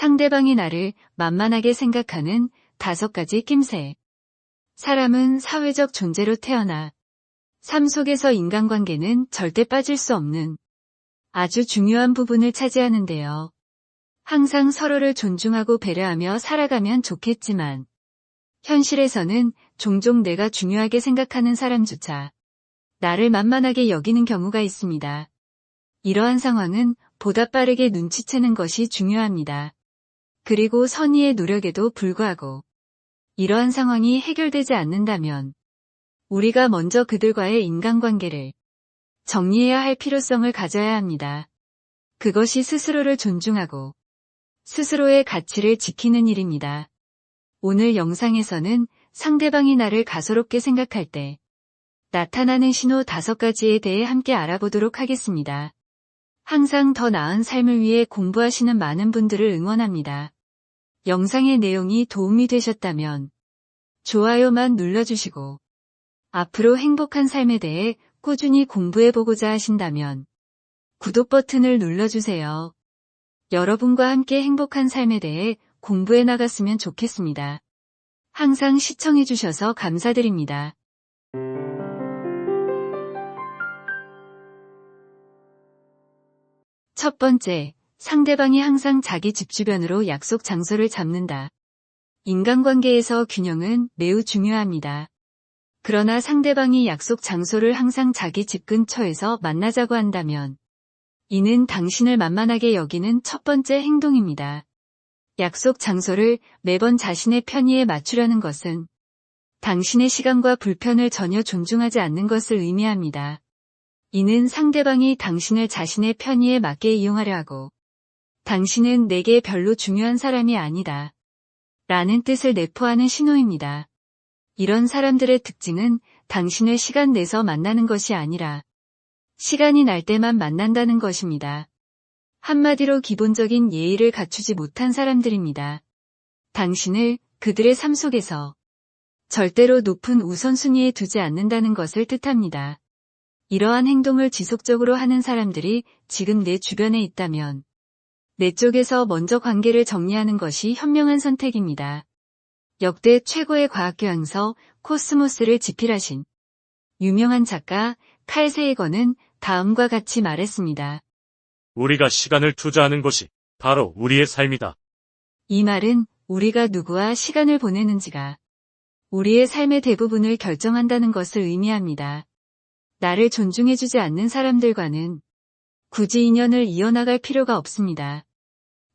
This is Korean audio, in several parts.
상대방이 나를 만만하게 생각하는 다섯 가지 낌새. 사람은 사회적 존재로 태어나 삶 속에서 인간관계는 절대 빠질 수 없는 아주 중요한 부분을 차지하는데요. 항상 서로를 존중하고 배려하며 살아가면 좋겠지만 현실에서는 종종 내가 중요하게 생각하는 사람조차 나를 만만하게 여기는 경우가 있습니다. 이러한 상황은 보다 빠르게 눈치채는 것이 중요합니다. 그리고 선의의 노력에도 불구하고 이러한 상황이 해결되지 않는다면 우리가 먼저 그들과의 인간관계를 정리해야 할 필요성을 가져야 합니다. 그것이 스스로를 존중하고 스스로의 가치를 지키는 일입니다. 오늘 영상에서는 상대방이 나를 가소롭게 생각할 때 나타나는 신호 다섯 가지에 대해 함께 알아보도록 하겠습니다. 항상 더 나은 삶을 위해 공부하시는 많은 분들을 응원합니다. 영상의 내용이 도움이 되셨다면 좋아요만 눌러주시고 앞으로 행복한 삶에 대해 꾸준히 공부해보고자 하신다면 구독 버튼을 눌러주세요. 여러분과 함께 행복한 삶에 대해 공부해 나갔으면 좋겠습니다. 항상 시청해주셔서 감사드립니다. 첫 번째, 상대방이 항상 자기 집 주변으로 약속 장소를 잡는다. 인간관계에서 균형은 매우 중요합니다. 그러나 상대방이 약속 장소를 항상 자기 집 근처에서 만나자고 한다면 이는 당신을 만만하게 여기는 첫 번째 행동입니다. 약속 장소를 매번 자신의 편의에 맞추려는 것은 당신의 시간과 불편을 전혀 존중하지 않는 것을 의미합니다. 이는 상대방이 당신을 자신의 편의에 맞게 이용하려 하고 당신은 내게 별로 중요한 사람이 아니다. 라는 뜻을 내포하는 신호입니다. 이런 사람들의 특징은 당신을 시간 내서 만나는 것이 아니라 시간이 날 때만 만난다는 것입니다. 한마디로 기본적인 예의를 갖추지 못한 사람들입니다. 당신을 그들의 삶 속에서 절대로 높은 우선순위에 두지 않는다는 것을 뜻합니다. 이러한 행동을 지속적으로 하는 사람들이 지금 내 주변에 있다면 내 쪽에서 먼저 관계를 정리하는 것이 현명한 선택입니다. 역대 최고의 과학교양서 코스모스를 집필하신 유명한 작가 칼 세이거는 다음과 같이 말했습니다. 우리가 시간을 투자하는 것이 바로 우리의 삶이다. 이 말은 우리가 누구와 시간을 보내는지가 우리의 삶의 대부분을 결정한다는 것을 의미합니다. 나를 존중해주지 않는 사람들과는 굳이 인연을 이어나갈 필요가 없습니다.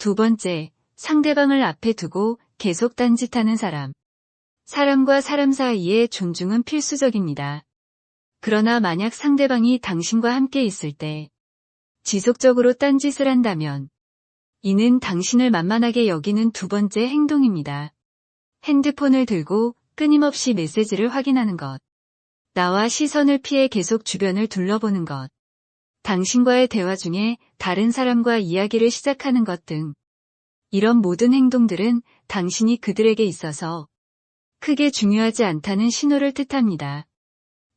두 번째, 상대방을 앞에 두고 계속 딴짓하는 사람. 사람과 사람 사이의 존중은 필수적입니다. 그러나 만약 상대방이 당신과 함께 있을 때 지속적으로 딴짓을 한다면 이는 당신을 만만하게 여기는 두 번째 행동입니다. 핸드폰을 들고 끊임없이 메시지를 확인하는 것. 나와 시선을 피해 계속 주변을 둘러보는 것. 당신과의 대화 중에 다른 사람과 이야기를 시작하는 것 등. 이런 모든 행동들은 당신이 그들에게 있어서 크게 중요하지 않다는 신호를 뜻합니다.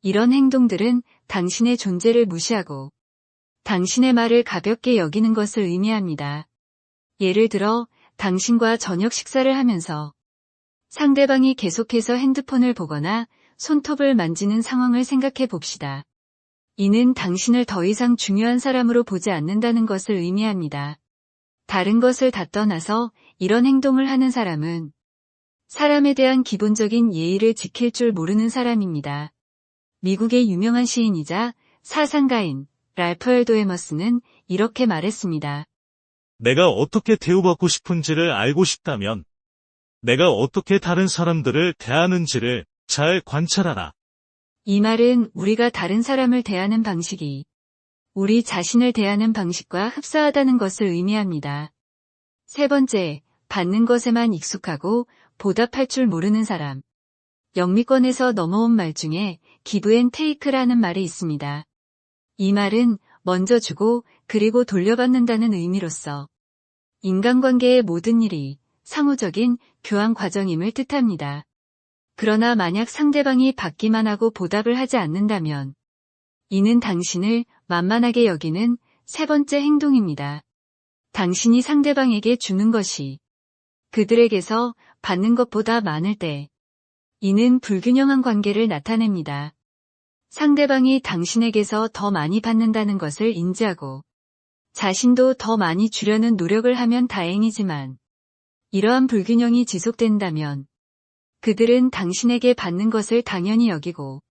이런 행동들은 당신의 존재를 무시하고 당신의 말을 가볍게 여기는 것을 의미합니다. 예를 들어 당신과 저녁 식사를 하면서 상대방이 계속해서 핸드폰을 보거나 손톱을 만지는 상황을 생각해 봅시다. 이는 당신을 더 이상 중요한 사람으로 보지 않는다는 것을 의미합니다. 다른 것을 다 떠나서 이런 행동을 하는 사람은 사람에 대한 기본적인 예의를 지킬 줄 모르는 사람입니다. 미국의 유명한 시인이자 사상가인 랄프 엘도 에머스는 이렇게 말했습니다. 내가 어떻게 대우받고 싶은지를 알고 싶다면 내가 어떻게 다른 사람들을 대하는지를 잘 관찰하라. 이 말은 우리가 다른 사람을 대하는 방식이 우리 자신을 대하는 방식과 흡사하다는 것을 의미합니다. 세 번째, 받는 것에만 익숙하고 보답할 줄 모르는 사람. 영미권에서 넘어온 말 중에 기브 앤 테이크라는 말이 있습니다. 이 말은 먼저 주고 그리고 돌려받는다는 의미로서 인간관계의 모든 일이 상호적인 교환 과정임을 뜻합니다. 그러나 만약 상대방이 받기만 하고 보답을 하지 않는다면 이는 당신을 만만하게 여기는 세 번째 행동입니다. 당신이 상대방에게 주는 것이 그들에게서 받는 것보다 많을 때 이는 불균형한 관계를 나타냅니다. 상대방이 당신에게서 더 많이 받는다는 것을 인지하고 자신도 더 많이 주려는 노력을 하면 다행이지만 이러한 불균형이 지속된다면 그들은 당신에게 받는 것을 당연히 여기고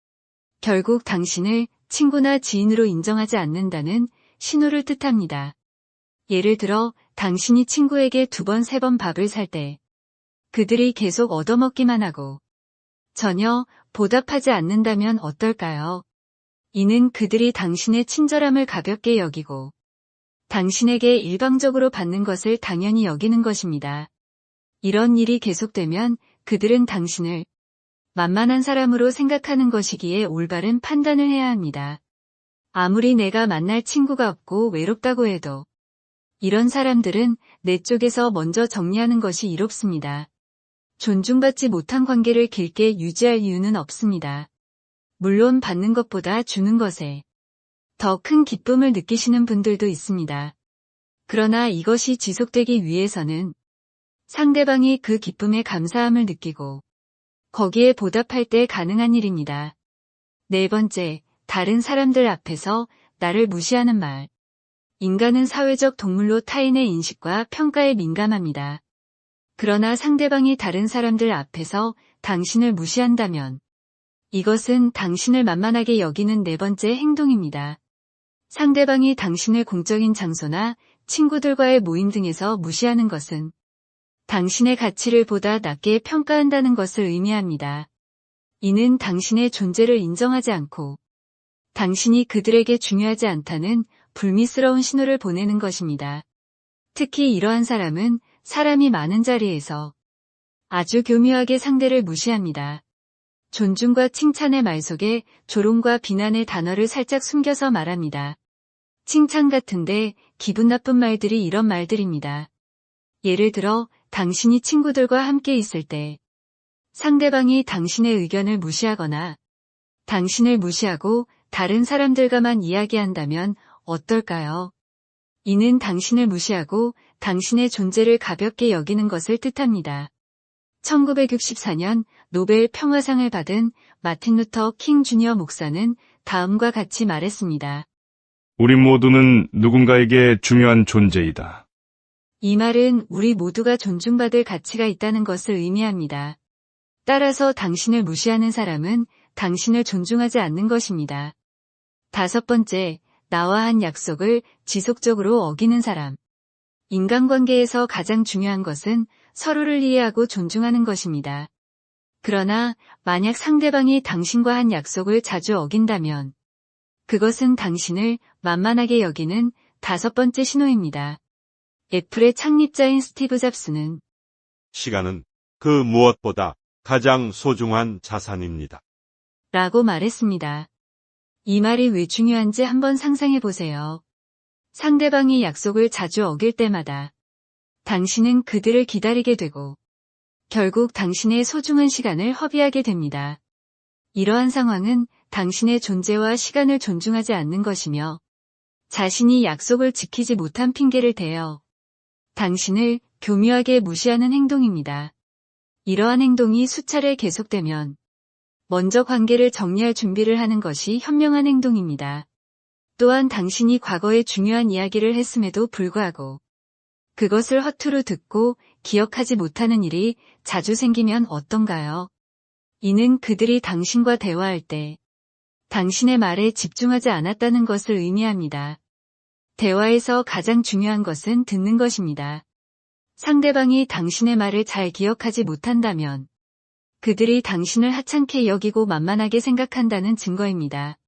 결국 당신을 친구나 지인으로 인정하지 않는다는 신호를 뜻합니다. 예를 들어 당신이 친구에게 두 번, 세 번 밥을 살 때 그들이 계속 얻어먹기만 하고 전혀 보답하지 않는다면 어떨까요? 이는 그들이 당신의 친절함을 가볍게 여기고 당신에게 일방적으로 받는 것을 당연히 여기는 것입니다. 이런 일이 계속되면 그들은 당신을 만만한 사람으로 생각하는 것이기에 올바른 판단을 해야 합니다. 아무리 내가 만날 친구가 없고 외롭다고 해도 이런 사람들은 내 쪽에서 먼저 정리하는 것이 이롭습니다. 존중받지 못한 관계를 길게 유지할 이유는 없습니다. 물론 받는 것보다 주는 것에 더 큰 기쁨을 느끼시는 분들도 있습니다. 그러나 이것이 지속되기 위해서는 상대방이 그 기쁨에 감사함을 느끼고 거기에 보답할 때 가능한 일입니다. 네 번째, 다른 사람들 앞에서 나를 무시하는 말. 인간은 사회적 동물로 타인의 인식과 평가에 민감합니다. 그러나 상대방이 다른 사람들 앞에서 당신을 무시한다면 이것은 당신을 만만하게 여기는 네 번째 행동입니다. 상대방이 당신을 공적인 장소나 친구들과의 모임 등에서 무시하는 것은 당신의 가치를 보다 낮게 평가한다는 것을 의미합니다. 이는 당신의 존재를 인정하지 않고 당신이 그들에게 중요하지 않다는 불미스러운 신호를 보내는 것입니다. 특히 이러한 사람은 사람이 많은 자리에서 아주 교묘하게 상대를 무시합니다. 존중과 칭찬의 말 속에 조롱과 비난의 단어를 살짝 숨겨서 말합니다. 칭찬 같은데 기분 나쁜 말들이 이런 말들입니다. 예를 들어 당신이 친구들과 함께 있을 때 상대방이 당신의 의견을 무시하거나 당신을 무시하고 다른 사람들과만 이야기한다면 어떨까요? 이는 당신을 무시하고 당신의 존재를 가볍게 여기는 것을 뜻합니다. 1964년 노벨 평화상을 받은 마틴 루터 킹 주니어 목사는 다음과 같이 말했습니다. 우리 모두는 누군가에게 중요한 존재이다. 이 말은 우리 모두가 존중받을 가치가 있다는 것을 의미합니다. 따라서 당신을 무시하는 사람은 당신을 존중하지 않는 것입니다. 다섯 번째, 나와 한 약속을 지속적으로 어기는 사람. 인간관계에서 가장 중요한 것은 서로를 이해하고 존중하는 것입니다. 그러나 만약 상대방이 당신과 한 약속을 자주 어긴다면 그것은 당신을 만만하게 여기는 다섯 번째 신호입니다. 애플의 창립자인 스티브 잡스는 시간은 그 무엇보다 가장 소중한 자산입니다. 라고 말했습니다. 이 말이 왜 중요한지 한번 상상해 보세요. 상대방이 약속을 자주 어길 때마다 당신은 그들을 기다리게 되고 결국 당신의 소중한 시간을 허비하게 됩니다. 이러한 상황은 당신의 존재와 시간을 존중하지 않는 것이며 자신이 약속을 지키지 못한 핑계를 대어 당신을 교묘하게 무시하는 행동입니다. 이러한 행동이 수차례 계속되면 먼저 관계를 정리할 준비를 하는 것이 현명한 행동입니다. 또한 당신이 과거에 중요한 이야기를 했음에도 불구하고 그것을 허투루 듣고 기억하지 못하는 일이 자주 생기면 어떤가요? 이는 그들이 당신과 대화할 때 당신의 말에 집중하지 않았다는 것을 의미합니다. 대화에서 가장 중요한 것은 듣는 것입니다. 상대방이 당신의 말을 잘 기억하지 못한다면 그들이 당신을 하찮게 여기고 만만하게 생각한다는 증거입니다.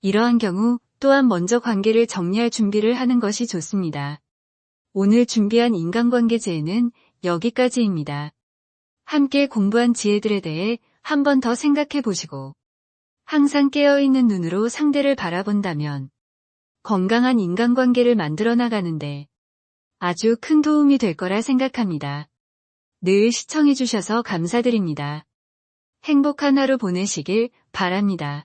이러한 경우 또한 먼저 관계를 정리할 준비를 하는 것이 좋습니다. 오늘 준비한 인간관계제에는 여기까지입니다. 함께 공부한 지혜들에 대해 한 번 더 생각해 보시고 항상 깨어있는 눈으로 상대를 바라본다면 건강한 인간관계를 만들어 나가는데 아주 큰 도움이 될 거라 생각합니다. 늘 시청해 주셔서 감사드립니다. 행복한 하루 보내시길 바랍니다.